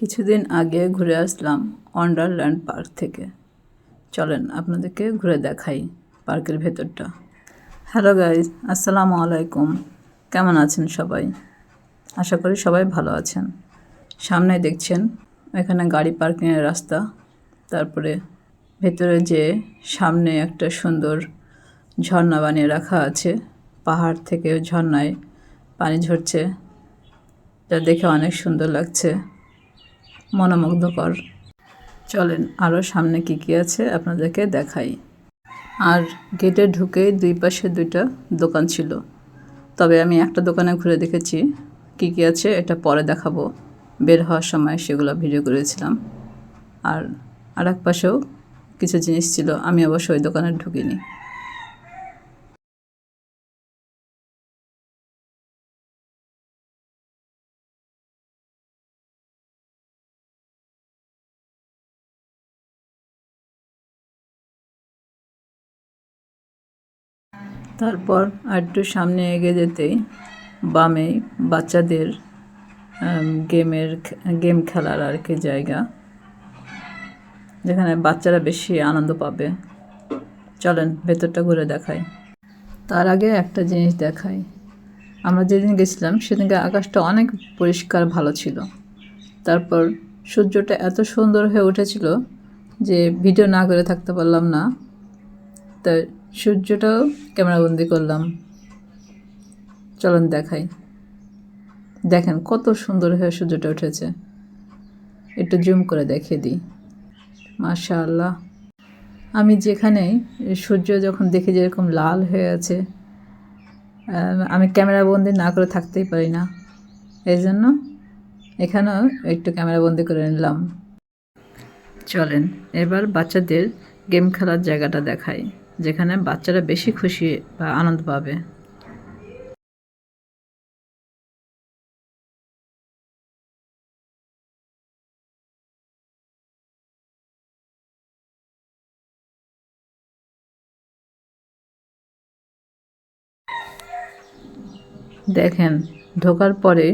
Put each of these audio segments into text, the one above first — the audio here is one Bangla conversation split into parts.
কিছুদিন আগে ঘুরে আসলাম ওয়ান্ডারল্যান্ড পার্ক থেকে। চলেন আপনাদেরকে ঘুরে দেখাই পার্কের ভেতরটা। হ্যালো গাইজ আসসালামু আলাইকুম। কেমন আছেন সবাই? আশা করি সবাই ভালো আছেন। সামনে দেখছেন, এখানে গাড়ি পার্কিংয়ের রাস্তা। তারপরে ভেতরে যে সামনে একটা সুন্দর ঝর্ণা বানিয়ে রাখা আছে, পাহাড় থেকে ঝর্ণায় পানি ঝরছে। যা দেখে অনেক সুন্দর লাগছে। মনোমুগ্ধকর। চলেন আরও সামনে কী কী আছে আপনাদেরকে দেখাই। আর গেটে ঢুকেই দুই পাশে দুইটা দোকান ছিল। তবে আমি একটা দোকানে ঘুরে দেখেছি কী কী আছে, এটা পরে দেখাবো। বের হওয়ার সময় সেগুলো ভিডিও করেছিলাম। আর আর এক পাশেও কিছু জিনিস ছিল, আমি অবশ্য ওই দোকানে ঢুকিনি। তারপর আর একটু সামনে এগিয়ে যেতেই বামে বাচ্চাদের গেমের গেম খেলার আর কি জায়গা, যেখানে বাচ্চারা বেশি আনন্দ পাবে। চলেন ভেতরটা ঘুরে দেখাই। তার আগে একটা জিনিস দেখাই। আমরা যেদিন গেছিলাম, সেদিনকে আকাশটা অনেক পরিষ্কার ভালো ছিল। তারপর সূর্যটা এত সুন্দর হয়ে উঠেছিল যে ভিডিও না করে থাকতে পারলাম না। তাই সূর্যটাও ক্যামেরাবন্দি করলাম। চলুন দেখাই। দেখেন কত সুন্দর হয়ে সূর্যটা উঠেছে। একটু জুম করে দেখিয়ে দিই। মাশাআল্লাহ। আমি যেখানে সূর্য যখন দেখি যেরকম লাল হয়ে আছে আমি ক্যামেরাবন্দি না করে থাকতেই পারি না। এই জন্য এখানেও একটু ক্যামেরাবন্দি করে নিলাম। চলেন, এবার বাচ্চাদের গেম খেলার জায়গাটা দেখাই। যেখানে বাচ্চারা বেশি খুশি বা আনন্দ পাবে। দেখেন, ঢোকার পরে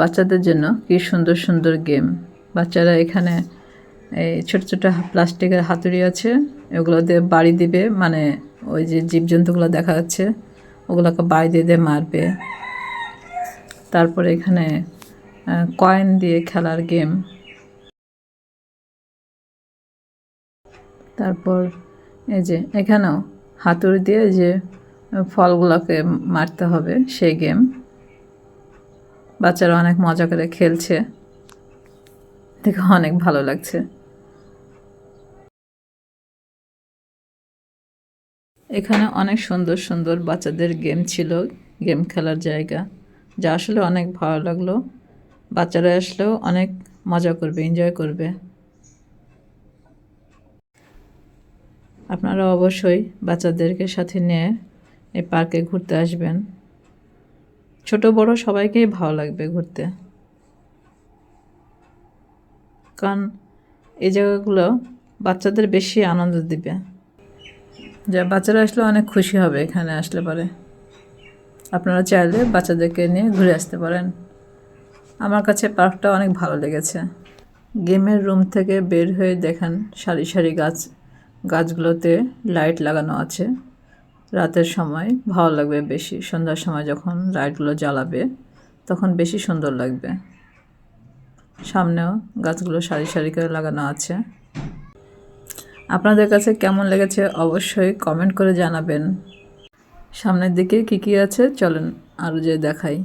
বাচ্চাদের জন্য কি সুন্দর সুন্দর গেম। বাচ্চারা এখানে এই ছোট ছোট প্লাস্টিকের হাতুড়ি আছে। দিয়ে বাড়ি দিবে মানে ওই যে জীবজন্তুগুলো দেখা যাচ্ছে, ওগুলোকে বাড়ি দিয়ে দিয়ে মারবে। তারপরে এখানে কয়েন দিয়ে খেলার গেম তারপর এই যে এখানেও হাতুড়ি দিয়ে যে ফলগুলোকে মারতে হবে, সেই গেম বাচ্চারা অনেক মজা করে খেলছে। দেখে অনেক ভালো লাগছে। এখানে অনেক সুন্দর সুন্দর বাচ্চাদের গেম ছিল, গেম খেলার জায়গা, যা আসলে অনেক ভালো লাগল। বাচ্চারা আসলেও অনেক মজা করবে এনজয় করবে। আপনারা অবশ্যই বাচ্চাদেরকে সাথে নিয়ে এই পার্কে ঘুরতে আসবেন। ছোট, বড় সবাইকেই ভালো লাগবে ঘুরতে। কারণ এই জায়গাগুলো বাচ্চাদের বেশি আনন্দ দিবে। যা বাচ্চারা আসলে অনেক খুশি হবে এখানে আসলে পারে। আপনারা চাইলে বাচ্চাদেরকে নিয়ে ঘুরে আসতে পারেন। আমার কাছে পার্কটা অনেক ভালো লেগেছে। গেমের রুম থেকে বের হয়ে দেখেন সারি সারি গাছ, গাছগুলোতে লাইট লাগানো আছে। রাতের সময় ভালো লাগবে বেশি। সন্ধ্যার সময় যখন লাইটগুলো জ্বালাবে, তখন বেশি সুন্দর লাগবে। সামনেও গাছগুলো সারি সারি করে লাগানো আছে। আপনাদের কাছে কেমন লেগেছে অবশ্যই কমেন্ট করে জানাবেন। সামনের দিকে কী কী আছে চলেন আরও যে দেখাই।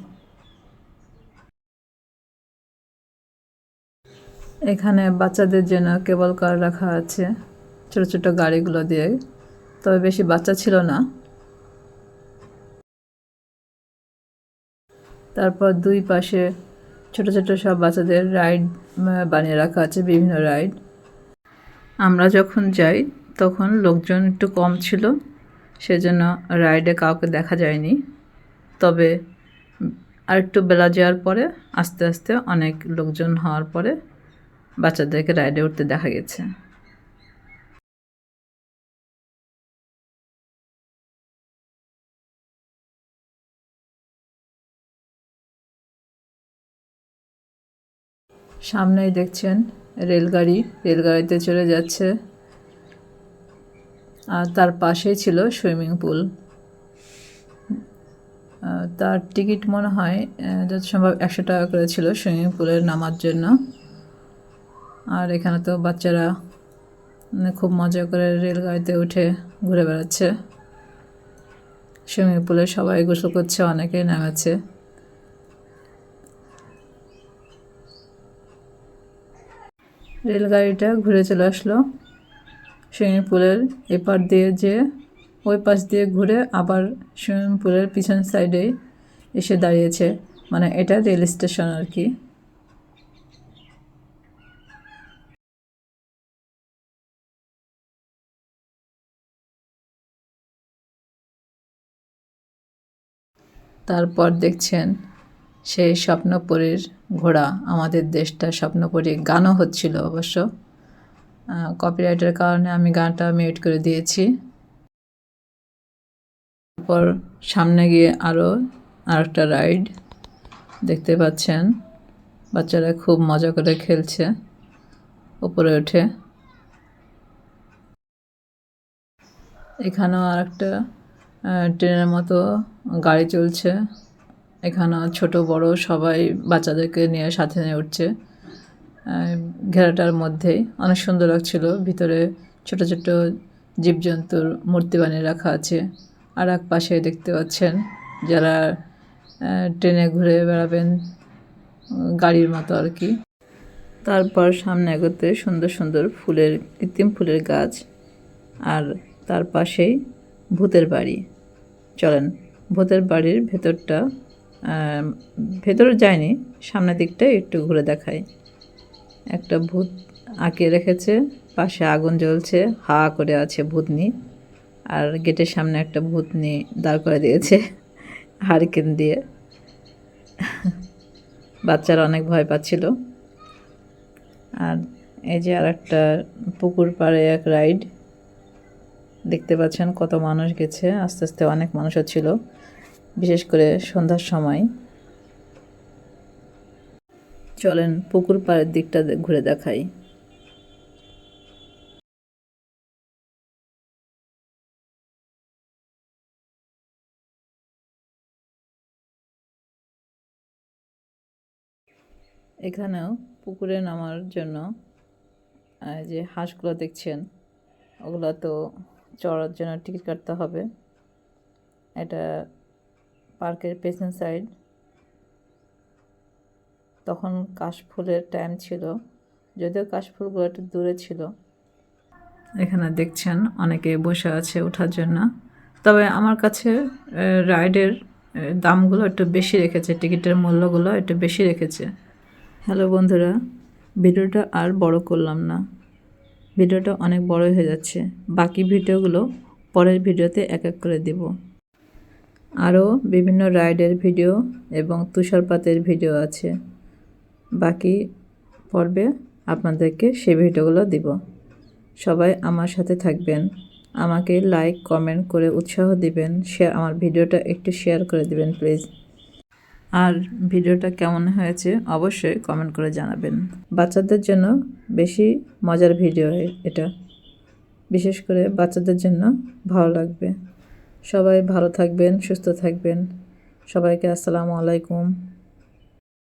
এখানে বাচ্চাদের জন্য কেবল কার রাখা আছে, ছোট ছোট গাড়িগুলো দিয়ে, তবে বেশি বাচ্চা ছিল না। তারপর দুই পাশে ছোট ছোট সব বাচ্চাদের রাইড বানিয়ে রাখা আছে, বিভিন্ন রাইড। আমরা যখন যাই, তখন লোকজন একটু কম ছিল, সেজন্য রাইডে কাউকে দেখা যায়নি। তবে আর একটু বেলা যাওয়ার পরে, আস্তে আস্তে অনেক লোকজন হওয়ার পরে বাচ্চাদেরকে রাইডে উঠতে দেখা গেছে। সামনেই দেখছেন রেলগাড়ি, রেলগাড়িতে চলে যাচ্ছে। আর তার পাশেই ছিল সুইমিং পুল। তার টিকিট মনে হয় যত সম্ভব একশো টাকা করে ছিল সুইমিং পুলের নামার জন্য। আর এখানে তো বাচ্চারা মানে খুব মজা করে রেলগাড়িতে উঠে ঘুরে বেড়াচ্ছে। সুইমিং পুলে সবাই গোসল করছে, অনেকেই নামাচ্ছে। রেলগাড়িটা ঘুরে চলে আসলো। সুইমিং পুলের এপার দিয়ে যে ওই পাশ দিয়ে ঘুরে আবার সুইমিং পুলের পিছন সাইডে এসে দাঁড়িয়েছে। মানে এটা রেল স্টেশন আর কি। তারপর দেখছেন সেই স্বপ্নপুরীর ঘোড়া আমাদের দেশটা স্বপ্নপুরী গানও হচ্ছিল অবশ্য। কপিরাইটের কারণে আমি গানটা মিউট করে দিয়েছি। তারপর সামনে গিয়ে আরও আরেকটা রাইড দেখতে পাচ্ছেন। বাচ্চারা খুব মজা করে খেলছে উপরে উঠে। এখানেও আরেকটা আহ, ট্রেনের মতো গাড়ি চলছে। এখানেও ছোট, বড় সবাই বাচ্চাদেরকে নিয়ে সাথে নিয়ে উঠছে। ঘেরাটার মধ্যেই অনেক সুন্দর লাগছিল। ভিতরে ছোট ছোট জীবজন্তুর মূর্তি বানিয়ে রাখা আছে। আর এক পাশে দেখতে পাচ্ছেন যারা ট্রেনে ঘুরে বেড়াবেন, গাড়ির মতো আর কি। তারপর সামনে এগোতে সুন্দর সুন্দর ফুলের, কৃত্রিম ফুলের গাছ। আর তার পাশেই ভূতের বাড়ি। চলেন, ভূতের বাড়ির ভেতরটা ভেতরে যায়নি, সামনের দিকটা একটু ঘুরে দেখাই। একটা ভূত আঁকিয়ে রেখেছে, পাশে আগুন জ্বলছে, হা করে আছে ভূতনি, আর গেটের সামনে একটা ভূতনি দাঁড় করে দিয়েছে, হারিকেন দিয়ে। বাচ্চারা অনেক ভয় পাচ্ছিল। আর এই যে আর একটা পুকুর পাড়ে এক রাইড, দেখতে পাচ্ছেন কত মানুষ গেছে, আস্তে আস্তে অনেক মানুষও ছিল। বিশেষ করে সন্ধ্যার সময়। চলেন পুকুর পাড়ের দিকটা ঘুরে দেখাই। এখানেও পুকুরে নামার জন্য যে হাঁসগুলো দেখছেন, ওগুলো তো চড়ার জন্য টিকিট কাটতে হবে। এটা পার্কের পেছন সাইড, তখন কাশফুলের টাইম ছিল, যদিও কাশফুলগুলো একটু দূরে ছিল। এখানে দেখছেন অনেকে বসে আছে ওঠার জন্য। তবে আমার কাছে রাইডের দামগুলো একটু বেশি রেখেছে, টিকিটের মূল্যগুলো একটু বেশি রেখেছে। হ্যালো বন্ধুরা, ভিডিওটা আর বড় করলাম না। ভিডিওটা অনেক বড় হয়ে যাচ্ছে। বাকি ভিডিওগুলো পরের ভিডিওতে এক এক করে দেব। আরও বিভিন্ন রাইডের ভিডিও এবং তুষারপাতের ভিডিও আছে। বাকি পর্বে আপনাদেরকে সেই ভিডিওগুলো দিব। সবাই আমার সাথে থাকবেন। আমাকে লাইক, কমেন্ট করে উৎসাহ দিবেন। শেয়ার আমার ভিডিওটা একটু শেয়ার করে দিবেন, প্লিজ। আর ভিডিওটা কেমন হয়েছে অবশ্যই কমেন্ট করে জানাবেন। বাচ্চাদের জন্য বেশি মজার ভিডিও এটা। বিশেষ করে বাচ্চাদের জন্য ভালো লাগবে। সবাই ভালো থাকবেন সুস্থ থাকবেন। সবাইকে আসসালামু আলাইকুম।